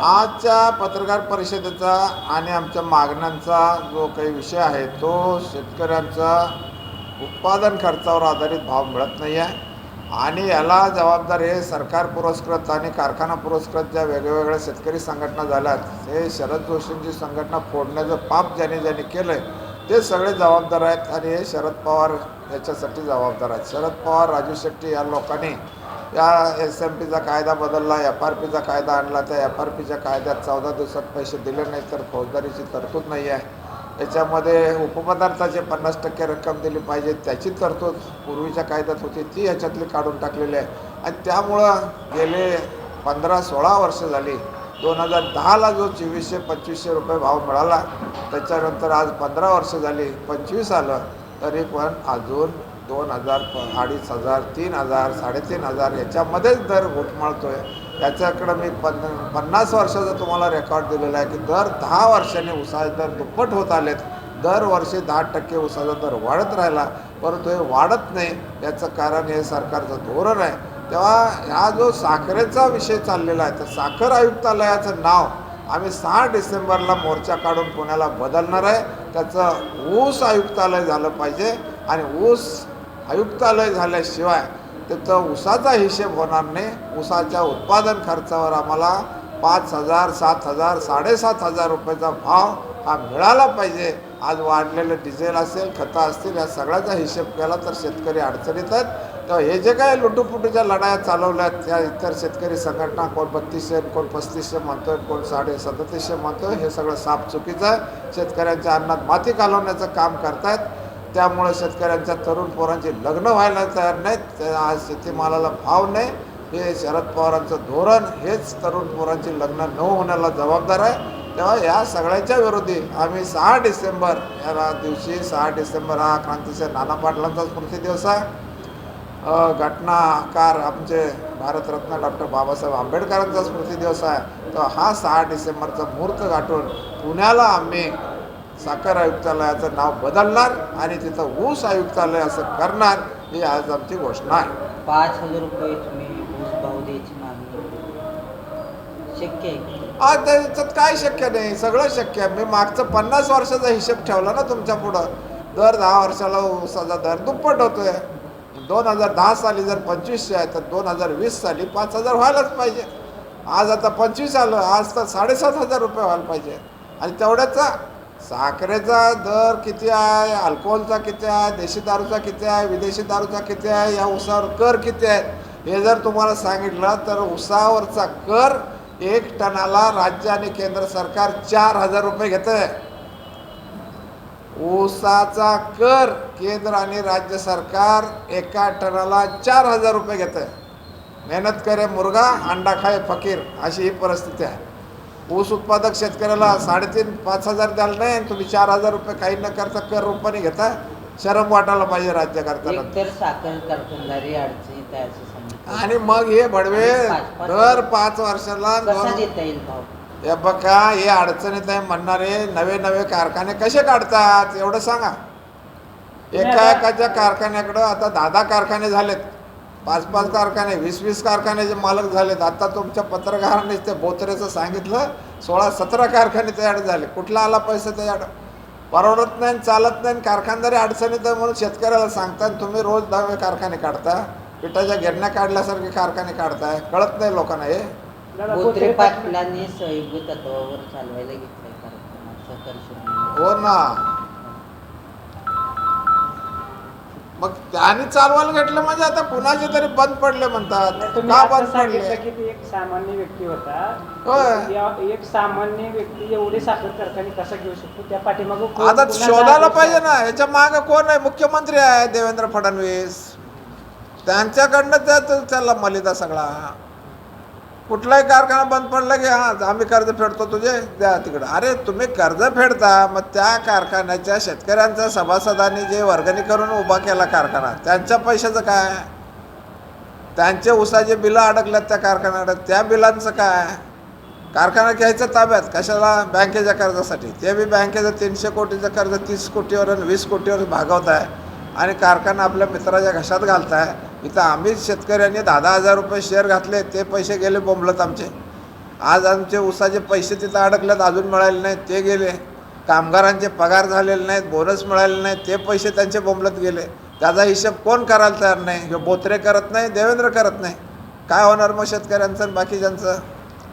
आजच्या पत्रकार परिषदेचा आणि आमच्या मागण्यांचा जो काही विषय आहे तो शेतकऱ्यांचा उत्पादन खर्चावर आधारित भाव मिळत नाही आहे. आणि याला जबाबदार हे सरकार पुरस्कृत आणि कारखाना पुरस्कृत ज्या वेगवेगळ्या शेतकरी संघटना झाल्यात हे शरद जोशींची संघटना फोडण्याचं पाप ज्याने ज्याने केलं आहे ते सगळे जबाबदार आहेत आणि हे शरद पवार याच्यासाठी जबाबदार आहेत. शरद पवार राजू शेट्टी या लोकांनी या एस एम पीचा कायदा बदलला एफ आर पीचा कायदा आणला त्या एफ आर पीच्या कायद्यात चौदा दिवसात पैसे दिले नाही तर फौजदारीची तरतूद नाही आहे. याच्यामध्ये उपपदार्थाचे पन्नास टक्के रक्कम दिली पाहिजे त्याची तरतूद पूर्वीच्या कायद्यात होती ती ह्याच्यातली काढून टाकलेली आहे. आणि त्यामुळं गेले पंधरा सोळा वर्ष झाली दोन हजार दहाला जो चोवीसशे पंचवीसशे रुपये भाव मिळाला त्याच्यानंतर आज पंधरा वर्ष झाली पंचवीस आलं तरी पण अजून दोन हजार प अडीच हजार तीन हजार साडेतीन हजार याच्यामध्येच दर घुटमाळतोय. त्याच्याकडं मी पन पन्नास वर्षाचा तुम्हाला रेकॉर्ड दिलेला आहे की दर दहा वर्षाने उसाचे दर दुप्पट होत आलेत. दरवर्षी दहा टक्के उसाचा दर वाढत राहिला परंतु हे वाढत नाही. याचं कारण हे सरकारचं धोरण आहे. तेव्हा हा जो साखरेचा विषय चाललेला आहे तर साखर आयुक्तालयाचं नाव आम्ही सहा डिसेंबरला मोर्चा काढून पुण्याला बदलणार आहे. त्याचं ऊस आयुक्तालय झालं पाहिजे आणि ऊस आयुक्तालय झाल्याशिवाय त्याचं ऊसाचा हिशेब होणार नाही. ऊसाच्या उत्पादन खर्चावर आम्हाला पाच हजार सात हजार साडेसात हजार रुपयाचा भाव हा मिळाला पाहिजे. आज वाढलेलं डिझेल असेल खतं असतील या सगळ्याचा हिशेब केला तर शेतकरी अडचणीत आहेत. तेव्हा हे जे काय लुटूपुटूच्या लढाया चालवल्या आहेत त्या इतर शेतकरी संघटना कोण बत्तीसशे कोण पस्तीसशे म्हणतोय कोण साडे सदतीसशे म्हणतोय हे सगळं साफ चुकीचं आहे. शेतकऱ्यांच्या अन्नात माती घालवण्याचं काम करतायत. त्यामुळे शेतकऱ्यांच्या तरुण पोरांची लग्न व्हायला तयार नाहीत. त्या आज शेतीमालाला भाव नाही. हे शरद पवारांचं धोरण हेच तरुण पोरांची लग्न न होण्याला जबाबदार आहे. तेव्हा या सगळ्याच्या विरोधी आम्ही सहा डिसेंबर या दिवशी सहा डिसेंबर हा क्रांतीचे नाना पाटलांचा स्मृती दिवस आहे. घटनाकार आमचे भारतरत्न डॉक्टर बाबासाहेब आंबेडकरांचा स्मृती दिवस आहे. तर हा सहा डिसेंबरचा मुहूर्त गाठून पुण्याला आम्ही साखर आयुक्तालयाचं नाव बदलणार आणि तिथं ऊस आयुक्तालय असं करणार ही आज आमची घोषणा आहे. पाच हजार रुपये तुम्ही ऊस भाव द्यायची मागणी शक्य आहे? आज त्याच्यात काय शक्य नाही? सगळं शक्य आहे. मी मागचं पन्नास वर्षाचा हिशेब ठेवला ना तुमच्या पुढं. दर दहा वर्षाला ऊसाचा दर दुप्पट होतोय. दोन हजार दहा साली जर पंचवीसशे आहे तर दोन हजार वीस साली पाच हजार व्हायलाच पाहिजे. आज आता पंचवीस आलं आज तर साडेसात हजार रुपये व्हायला पाहिजे. आणि तेवढ्याचा साखरेचा दर किती आहे अल्कोहोलचा किती आहे देशी दारूचा किती आहे विदेशी दारूचा किती आहे या उसावर कर किती आहे हे जर तुम्हाला सांगितलं तर उसावरचा कर एक टनाला राज्य आणि केंद्र सरकार चार हजार रुपये घेतं आहे ऊसाचा कर केंद्र आणि राज्य सरकार एका टनाला चार हजार रुपये घेत आहे मेहनत करे मुर्गा अंडा खाय फकीर अशी ही परिस्थिती आहे. ऊस उत्पादक शेतकऱ्याला साडेतीन पाच हजार द्यायला नाही आणि तुम्ही चार हजार रुपये काही न करता कर रुपाने घेता शरम वाटायला पाहिजे राज्य करताना आणि मग हे भडवे दर पाच वर्षाला हे बघा हे अडचणीत आहे म्हणणारे नवे नवे कारखाने कसे काढतात? एवढं सांगा. एका एकाच्या कारखान्याकडं आता दहा दहा कारखाने झालेत. पाच पाच कारखाने वीस वीस कारखान्याचे मालक झालेत. आता तुमच्या पत्रकारांनी ते बोत्रेचं सांगितलं सोळा सतरा कारखाने तयार झाले. कुठला आला पैसा त्याच्याकडं परवडत नाही चालत नाही कारखानदारी अडचणीत आहे म्हणून शेतकऱ्याला सांगतात तुम्ही रोज दहावे कारखाने काढता पिठाच्या गिरण्या काढल्यासारखे कारखाने काढताय. कळत नाही लोकांना हे. पाटलांनी सहयोगी तत्वावर चालवायला घेतलंय सहकार. हो ना. मग त्यांनी चालवायला घेतलं म्हणजे आता कुणाचे तरी बंद पडले म्हणतात. का बंद पडले? की ते एक सामान्य व्यक्ती होता. होय. या- एक सामान्य व्यक्ती एवढे साखर कारखाने कसा घेऊ शकतो? त्या पाठीमागं कोण- आता कुणाचा शोधायला पाहिजे आहे? ना. याच्या मागे कोण आहे? मुख्यमंत्री आहे देवेंद्र फडणवीस. त्यांच्याकडनं त्या त्याला मलिदा सगळा. कुठलाही कारखाना बंद पडला की हां आम्ही कर्ज फेडतो तुझे द्या तिकडं. अरे तुम्ही कर्ज फेडता मग त्या कारखान्याच्या शेतकऱ्यांचा सभासदांनी जे वर्गणी करून उभा केला कारखाना त्यांच्या पैशाचं काय? त्यांचे उसाचे बिलं अडकल्यात त्या कारखान्यात त्या बिलांचं काय? कारखाना घ्यायचं ताब्यात कशाला बँकेच्या कर्जासाठी? ते बी बँकेचं तीनशे कोटीचं कर्ज तीस कोटीवर आणि वीस कोटीवर भागवत आहे आणि कारखाना आपल्या मित्राच्या घशात घालताय. इथं आम्हीच शेतकऱ्यांनी दहा दहा हजार रुपये शेअर घातले ते पैसे गेले बोंबलत आमचे. आज आमचे ऊसाचे पैसे तिथं अडकलेत अजून मिळाले नाहीत ते गेले. कामगारांचे पगार झालेले नाहीत बोनस मिळाले नाहीत ते पैसे त्यांचे बोंबलत गेले. त्याचा हिशेब कोण करायला तयार नाही? हे बोत्रे करत नाही देवेंद्र करत नाही. काय होणार मग शेतकऱ्यांचं आणि बाकीच्यांचं?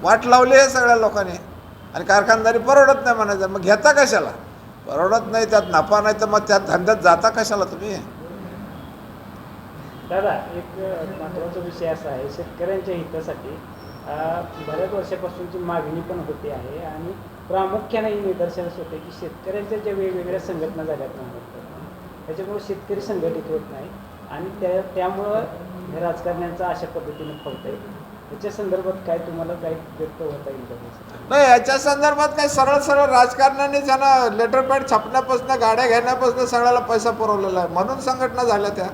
वाट लावली आहे सगळ्या लोकांनी. आणि कारखानदारी परवडत नाही म्हणायचं. मग घेता कशाला? परवडत नाही त्यात नफा नाही तर मग त्या धंद्यात जाता कशाला तुम्ही? दादा एक महत्त्वाचा विषय असा आहे शेतकऱ्यांच्या हितासाठी बऱ्याच वर्षापासूनची मागणी पण होते आहे आणि प्रामुख्याने निदर्शनच होते की शेतकऱ्यांच्या ज्या वेगवेगळ्या संघटना झाल्यात त्याच्यामुळे शेतकरी संघटित होत नाही आणि त्या त्यामुळं हे राजकारण्यांचा अशा पद्धतीने फवत आहे याच्या संदर्भात काय तुम्हाला काय व्यक्त होता येईल का? नाही याच्या संदर्भात काही सरळ सरळ राजकारण्याने ज्यांना लेटर पॅड छापण्यापासून गाड्या घेण्यापासून सगळ्याला पैसा पुरवलेला आहे. म्हणून संघटना झाल्या त्या.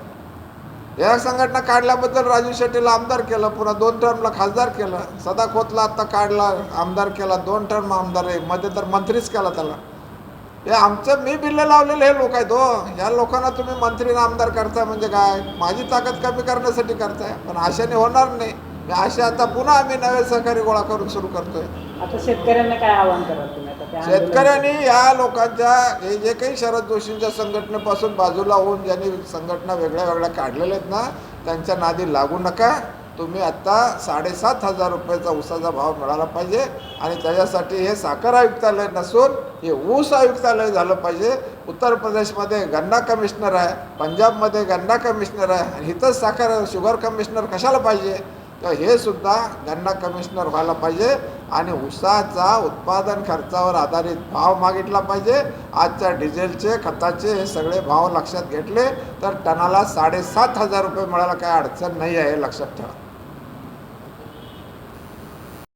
या संघटना काढल्याबद्दल राजू शेट्टीला आमदार केलं पुन्हा दोन टर्मला खासदार केलं. सदा खोतला आत्ता काढला आमदार केला दोन टर्म आमदार आहे. मध्ये तर मंत्रीच केला त्याला. हे आमचं मी बिल्लं लावलेले हे लोक आहेत हो. या लोकांना तुम्ही मंत्री आमदार करताय म्हणजे काय? माझी ताकद कमी करण्यासाठी करताय पण आशाने होणार नाही. मी आशा आता पुन्हा आम्ही नवे सहकारी गोळा करून सुरू करतोय. आता शेतकऱ्यांना काय आवाहन तुम्ही? आता आंदोलनात- शेतकऱ्यांनी या लोकांच्या हे जे काही शरद जोशींच्या संघटनेपासून बाजूला होऊन ज्यांनी संघटना वेगळ्या वेगळ्या काढलेल्या आहेत ना त्यांच्या नादी लागू नका. तुम्ही आत्ता साडेसात हजार रुपयाचा ऊसाचा भाव मिळाला पाहिजे आणि त्याच्यासाठी हे साखर आयुक्तालय नसून हे ऊस आयुक्तालय झालं पाहिजे. उत्तर प्रदेशमध्ये गन्ना कमिशनर आहे पंजाबमध्ये गन्ना कमिशनर आहे आणि इथंच साखर शुगर कमिशनर कशाला पाहिजे? तर हे सुद्धा गन्ना कमिशनर व्हायला पाहिजे आणि ऊसाचा उत्पादन खर्चावर आधारित भाव मागितला पाहिजे. आजच्या डिझेलचे खताचे हे सगळे भाव लक्षात घेतले तर टनाला साडेसात हजार रुपये मिळायला काय अडचण नाही आहे हे लक्षात ठेवा.